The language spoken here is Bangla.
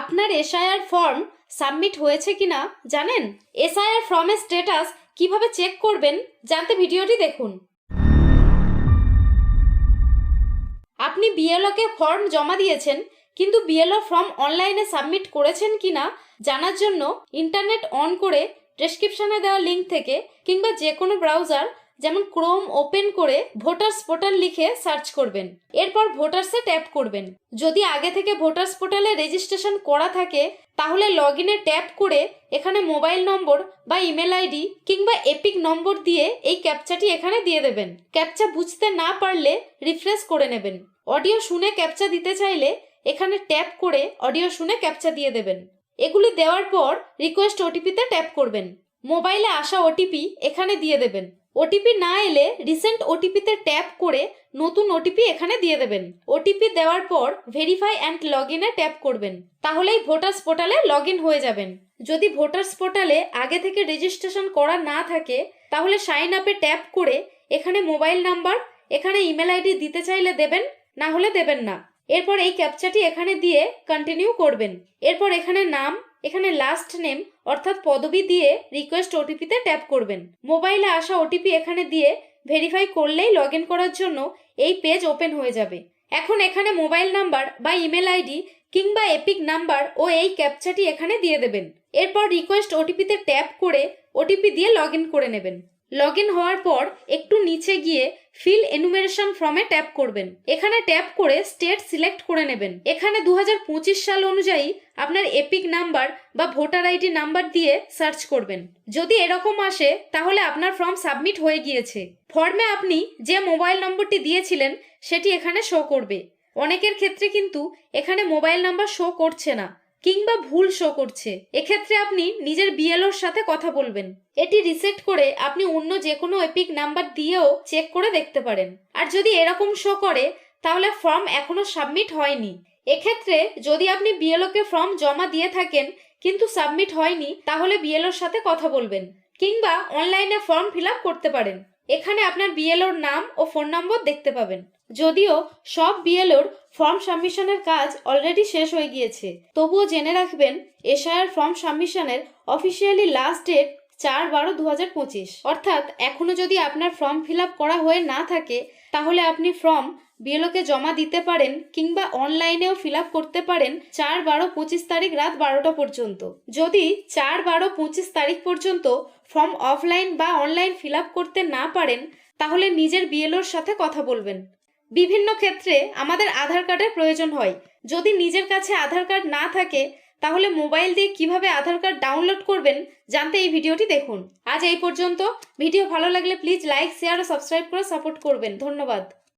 আপনার এসআইআর ফর্ম সাবমিট হয়েছে কিনা জানেন? এসআইআর ফর্মের স্ট্যাটাস কীভাবে চেক করবেন জানতে ভিডিওটি দেখুন। আপনি বিএলওকে ফর্ম জমা দিয়েছেন, কিন্তু বিএলও ফর্ম অনলাইনে সাবমিট করেছেন কিনা জানার জন্য ইন্টারনেট অন করে ডেসক্রিপশনে দেওয়া লিঙ্ক থেকে কিংবা যে কোনো ব্রাউজার যেমন ক্রোম ওপেন করে ভোটার্স পোর্টাল লিখে সার্চ করবেন। এরপর ভোটার্সে ট্যাপ করবেন। যদি আগে থেকে ভোটার্স পোর্টালে রেজিস্ট্রেশন করা থাকে, তাহলে লগ ইনে ট্যাপ করে এখানে মোবাইল নম্বর বা ইমেল আইডি কিংবা এপিক নম্বর দিয়ে এই ক্যাপচাটি এখানে দিয়ে দেবেন। ক্যাপচা বুঝতে না পারলে রিফ্রেশ করে নেবেন। অডিও শুনে ক্যাপচা দিতে চাইলে এখানে ট্যাপ করে অডিও শুনে ক্যাপচা দিয়ে দেবেন। এগুলি দেওয়ার পর রিকোয়েস্ট ওটিপিতে ট্যাপ করবেন। মোবাইলে আসা ওটিপি এখানে দিয়ে দেবেন। ওটিপি না এলে রিসেন্ট ওটিপিতে ট্যাপ করে নতুন ওটিপি এখানে দিয়ে দেবেন। ওটিপি দেওয়ার পর ভেরিফাই অ্যান্ড লগ ইনে ট্যাপ করবেন। তাহলেই ভোটার্স পোর্টালে লগ ইন হয়ে যাবেন। যদি ভোটার্স পোর্টালে আগে থেকে রেজিস্ট্রেশন করা না থাকে, তাহলে সাইন আপে ট্যাপ করে এখানে মোবাইল নাম্বার এখানে ইমেল আইডি দিতে চাইলে দেবেন, না হলে দেবেন না। এরপর এই ক্যাপচাটি এখানে দিয়ে কন্টিনিউ করবেন। এরপর এখানে নাম এখানে লাস্ট নেম অর্থাৎ পদবি দিয়ে রিকোয়েস্ট ওটিপিতে ট্যাপ করবেন। মোবাইলে আসা ওটিপি এখানে দিয়ে ভেরিফাই করলেই লগ করার জন্য এই পেজ ওপেন হয়ে যাবে। এখন এখানে মোবাইল নাম্বার বা ইমেল আইডি কিংবা এপিক নাম্বার ও এই ক্যাপচাটি এখানে দিয়ে দেবেন। এরপর রিকোয়েস্ট ওটিপিতে ট্যাপ করে ওটিপি দিয়ে লগ করে নেবেন। লগ ইন হওয়ার পর একটু নিচে গিয়ে ফিল এনুমেরেশন ফর্মে ট্যাপ করবেন। এখানে ট্যাপ করে স্টেট সিলেক্ট করে নেবেন। এখানে দু হাজার পঁচিশ সাল অনুযায়ী আপনার এপিক নাম্বার বা ভোটার আইডি নাম্বার দিয়ে সার্চ করবেন। যদি এরকম আসে, তাহলে আপনার ফর্ম সাবমিট হয়ে গিয়েছে। ফর্মে আপনি যে মোবাইল নম্বরটি দিয়েছিলেন, সেটি এখানে শো করবে। অনেকের ক্ষেত্রে কিন্তু এখানে মোবাইল নাম্বার শো করছে না। কিংবা ভুল শো করছে। এক্ষেত্রে আপনি নিজের বিএলওর সাথে কথা বলবেন। এটি রিসেট করে আপনি অন্য যে কোনো এপিক নাম্বার দিয়েও চেক করে দেখতে পারেন। আর যদি এরকম শো করে, তাহলে ফর্ম এখনও সাবমিট হয়নি। এক্ষেত্রে যদি আপনি বিএলওকে ফর্ম জমা দিয়ে থাকেন, কিন্তু সাবমিট হয়নি, তাহলে বিএলওর সাথে কথা বলবেন। কিংবা অনলাইনে ফর্ম ফিল করতে পারেন। এখানে আপনার বিএলওর নাম ও ফোন নম্বর দেখতে পাবেন। যদিও সব বিএলওর ফর্ম সাবমিশনের কাজ অলরেডি শেষ হয়ে গিয়েছে। তবুও জেনে রাখবেন এশায়ার ফর্ম সাবমিশনের অফিসিয়ালি লাস্ট ডেট চার বারো দু হাজার পঁচিশ। অর্থাৎ এখনও যদি আপনার ফর্ম ফিল করা হয়ে না থাকে, তাহলে আপনি ফর্ম বিএলওকে জমা দিতে পারেন কিংবা অনলাইনেও ফিল করতে পারেন চার বারো পঁচিশ তারিখ রাত বারোটা পর্যন্ত। যদি চার বারো পঁচিশ তারিখ পর্যন্ত ফর্ম অফলাইন বা অনলাইন ফিল করতে না পারেন, তাহলে নিজের বিএলওর সাথে কথা বলবেন। বিভিন্ন ক্ষেত্রে আমাদের আধার কার্ডের প্রয়োজন হয়। যদি নিজের কাছে আধার কার্ড না থাকে, তাহলে মোবাইল দিয়ে কীভাবে আধার কার্ড ডাউনলোড করবেন জানতে এই ভিডিওটি দেখুন। আজ এই পর্যন্ত। ভিডিও ভালো লাগলে প্লিজ লাইক, শেয়ার ও সাবস্ক্রাইব করে সাপোর্ট করবেন। ধন্যবাদ।